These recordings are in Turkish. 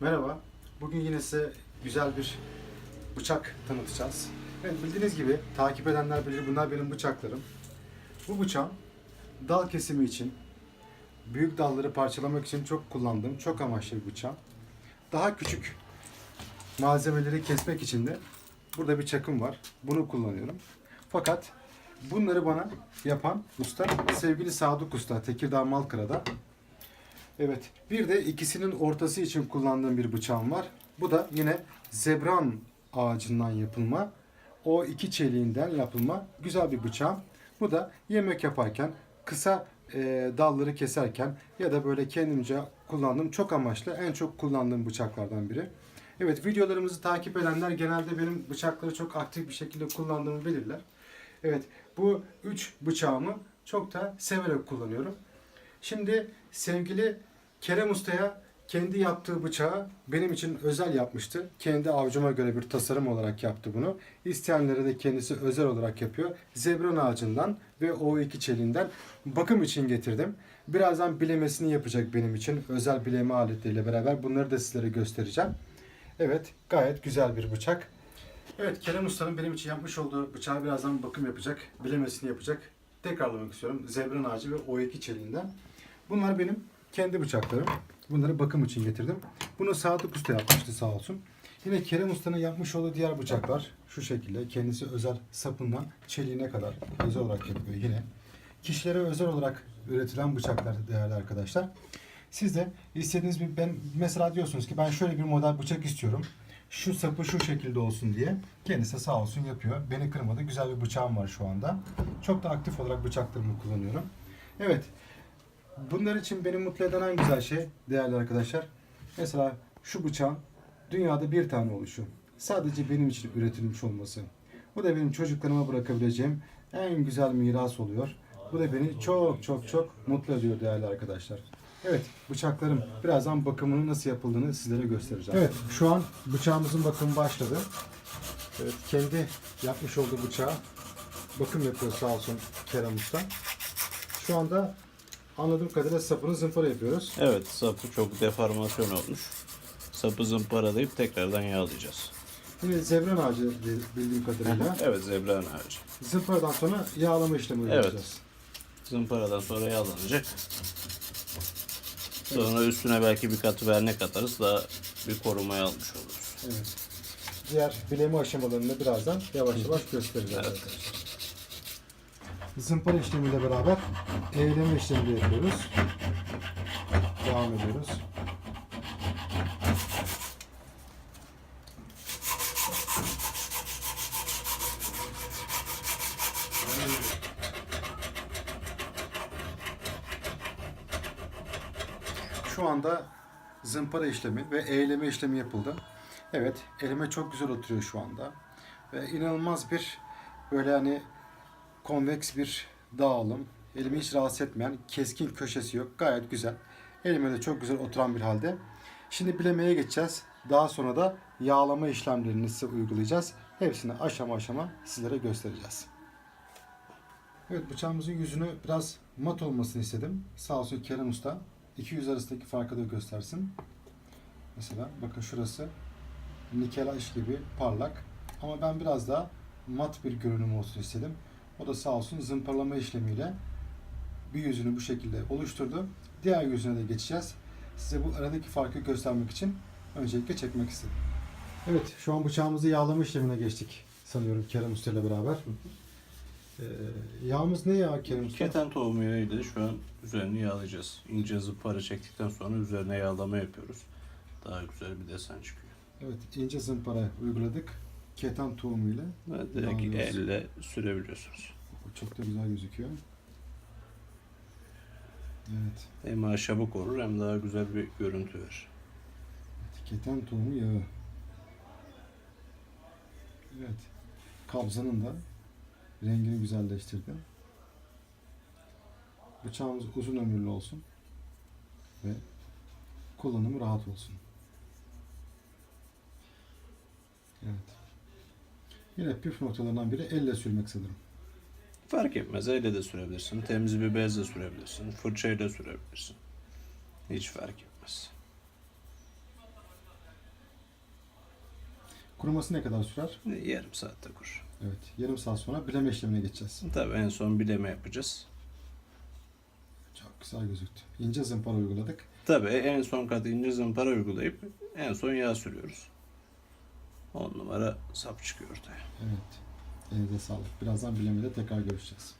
Merhaba. Bugün yine size güzel bir bıçak tanıtacağız. Evet bildiğiniz gibi takip edenler bilir bunlar benim bıçaklarım. Bu bıçağım dal kesimi için, büyük dalları parçalamak için çok kullandığım çok amaçlı bir bıçağım. Daha küçük malzemeleri kesmek için de burada bir çakım var. Bunu kullanıyorum. Fakat bunları bana yapan usta sevgili Sadık Usta Tekirdağ Malkıra'da. Evet. Bir de ikisinin ortası için kullandığım bir bıçağım var. Bu da yine zebran ağacından yapılma. O iki çeliğinden yapılma güzel bir bıçağım. Bu da yemek yaparken kısa e, dalları keserken ya da böyle kendimce kullandığım çok amaçlı en çok kullandığım bıçaklardan biri. Evet videolarımızı takip edenler genelde benim bıçakları çok aktif bir şekilde kullandığımı bilirler. Evet bu üç bıçağımı çok da severek kullanıyorum. Şimdi sevgili Kerem Usta'ya kendi yaptığı bıçağı benim için özel yapmıştı. Kendi avcuma göre bir tasarım olarak yaptı bunu. İsteyenlere de kendisi özel olarak yapıyor. Zebron ağacından ve o iki çeliğinden bakım için getirdim. Birazdan bilemesini yapacak benim için. Özel bileme aletleriyle beraber bunları da sizlere göstereceğim. Evet gayet güzel bir bıçak. Evet Kerem Usta'nın benim için yapmış olduğu bıçağı birazdan bakım yapacak. Bilemesini yapacak. Tekrarlamak istiyorum. Zebron ağacı ve o iki çeliğinden. Bunlar benim kendi bıçaklarım. Bunları bakım için getirdim. Bunu Sadık Usta yapmıştı sağ olsun. Yine Kerem Usta'nın yapmış olduğu diğer bıçaklar şu şekilde. Kendisi özel sapından çeliğine kadar özel olarak yapıyor yine. Kişilere özel olarak üretilen bıçaklar değerli arkadaşlar. Siz de istediğiniz bir ben mesela diyorsunuz ki ben şöyle bir model bıçak istiyorum. Şu sapı şu şekilde olsun diye kendisi sağ olsun yapıyor. Beni kırmadı. Güzel bir bıçağım var şu anda. Çok da aktif olarak bıçaklarımı kullanıyorum. Evet. Bunlar için beni mutlu eden en güzel şey değerli arkadaşlar. Mesela şu bıçağın dünyada bir tane oluşu. Sadece benim için üretilmiş olması. Bu da benim çocuklarıma bırakabileceğim en güzel miras oluyor. Bu da beni çok çok çok mutlu ediyor değerli arkadaşlar. Evet bıçaklarım birazdan bakımının nasıl yapıldığını sizlere göstereceğim. Evet şu an bıçağımızın bakımı başladı. Evet kendi yapmış olduğu bıçağı bakım yapıyor sağ olsun Kerem Usta. Şu anda anladığım kadarıyla sapını zımpara yapıyoruz. Evet sapı çok deformasyon olmuş. Sapı zımparalayıp tekrardan yağlayacağız. Yine zebran ağacı bildiğim kadarıyla. Evet zebran ağacı. Zımparadan sonra yağlama işlemi uygulayacağız. Zımparadan sonra yağlanacak. Sonra üstüne belki bir katı vernek atarız daha bir korumaya almış oluruz. Evet. Diğer bileme aşamalarını birazdan yavaş yavaş göstereceğiz Evet. arkadaşlar. Zımpara işlemiyle beraber eğleme işlemi yapıyoruz. Devam ediyoruz. Şu anda zımpara işlemi ve eğleme işlemi yapıldı. Evet, elime çok güzel oturuyor şu anda. Ve inanılmaz bir böyle hani konveks bir dağılım. Elimi hiç rahatsız etmeyen keskin köşesi yok. Gayet güzel. Elime de çok güzel oturan bir halde. Şimdi bilemeye geçeceğiz. Daha sonra da yağlama işlemlerini size uygulayacağız. Hepsini aşama aşama sizlere göstereceğiz. Evet bıçağımızın yüzünü biraz mat olmasını istedim. Sağ olsun Kerem Usta. İki yüz arasındaki farkı da göstersin. Mesela bakın şurası nikelaj gibi parlak. Ama ben biraz daha mat bir görünüm olsun istedim. O da sağ olsun zımparalama işlemiyle bir yüzünü bu şekilde oluşturdu. Diğer yüzüne de geçeceğiz. Size bu aradaki farkı göstermek için öncelikle çekmek istedim. Evet şu an bıçağımızı yağlama işlemine geçtik sanıyorum Kerem Usta ile beraber. Ee, yağımız ne yağ Kerem Usta? Keten tohumu yağıyla şu an üzerini yağlayacağız. İnce zımpara çektikten sonra üzerine yağlama yapıyoruz. Daha güzel bir desen çıkıyor. Evet ince zımpara uyguladık. Ketan tohumuyla. Ve direkt Yağlıyoruz. elle sürebiliyorsunuz. Çok da güzel gözüküyor. Evet. Hem ahşabı korur hem daha güzel bir görüntü verir. Keten tohumu yağı. Evet. Kabzanın da rengini güzelleştirdi. Bıçağımız uzun ömürlü olsun. Ve kullanımı rahat olsun. Yine püf noktalarından biri elle sürmek sanırım. Fark etmez. Elle de sürebilirsin. Temiz bir bezle sürebilirsin. Fırçayla sürebilirsin. Hiç fark etmez. Kuruması ne kadar sürer? Yarım saatte kur. Evet. Yarım saat sonra bileme işlemine geçeceğiz. Tabii en son bileme yapacağız. Çok güzel gözüktü. İnce zımpara uyguladık. Tabii en son kat ince zımpara uygulayıp en son yağ sürüyoruz. 10 numara sap çıkıyor ortaya. Evet. Elinize sağlık. Birazdan bilemede tekrar görüşeceğiz.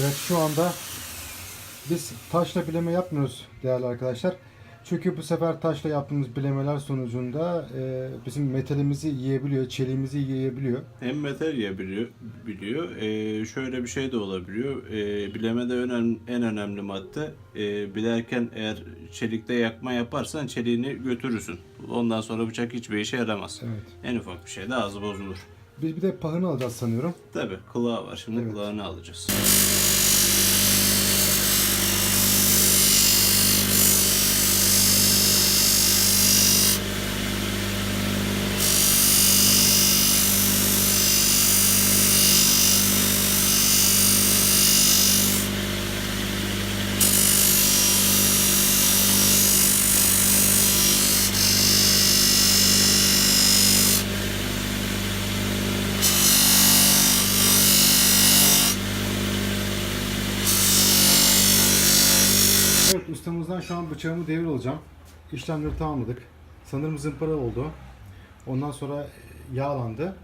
Evet şu anda biz taşla bileme yapmıyoruz değerli arkadaşlar. Çünkü bu sefer taşla yaptığımız bilemeler sonucunda e, bizim metalimizi yiyebiliyor, çeliğimizi yiyebiliyor. Hem metal yiyebiliyor, biliyor. Ee, şöyle bir şey de olabiliyor. Ee, bilemede önem, en önemli madde e, bilerken eğer çelikte yakma yaparsan çeliğini götürürsün. Ondan sonra bıçak hiçbir işe yaramaz. Evet. En ufak bir şeyde ağzı bozulur. Biz bir de pahını alacağız sanıyorum. Tabii kulağı var. Şimdi Evet. kulağını alacağız. Evet ustamızdan şu an bıçağımı devir alacağım. İşlemleri tamamladık. Sanırım zımpara oldu. Ondan sonra e, yağlandı.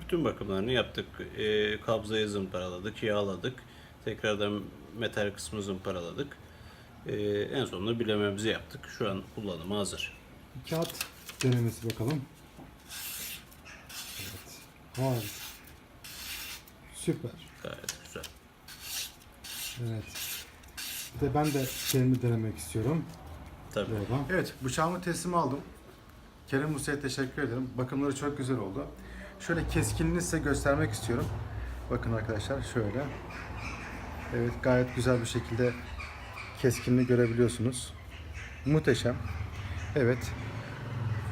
Bütün bakımlarını yaptık. Ee, kabzayı zımparaladık, yağladık. Tekrardan metal kısmı zımparaladık. Ee, en sonunda bilememizi yaptık. Şu an kullanıma hazır. Kağıt denemesi bakalım. Evet. Harika. Süper. Gayet güzel. Evet. De ben de kendimi denemek istiyorum. Tabii. Oradan. Evet, bıçağımı teslim aldım. Kerem Usta'ya teşekkür ederim. Bakımları çok güzel oldu. Şöyle keskinliğini size göstermek istiyorum. Bakın arkadaşlar şöyle. Evet, gayet güzel bir şekilde keskinliği görebiliyorsunuz. Muhteşem. Evet.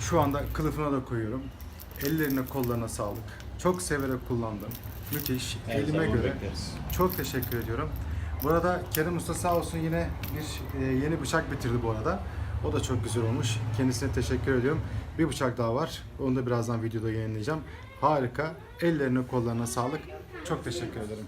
Şu anda kılıfına da koyuyorum. Ellerine kollarına sağlık. Çok severek kullandım. Müthiş. Elime göre. Çok teşekkür ediyorum. Bu arada Kerem Usta sağ olsun yine bir e, yeni bıçak bitirdi bu arada. O da çok güzel olmuş. Kendisine teşekkür ediyorum. Bir bıçak daha var. Onu da birazdan videoda yayınlayacağım. Harika. Ellerine kollarına sağlık. Çok teşekkür ederim.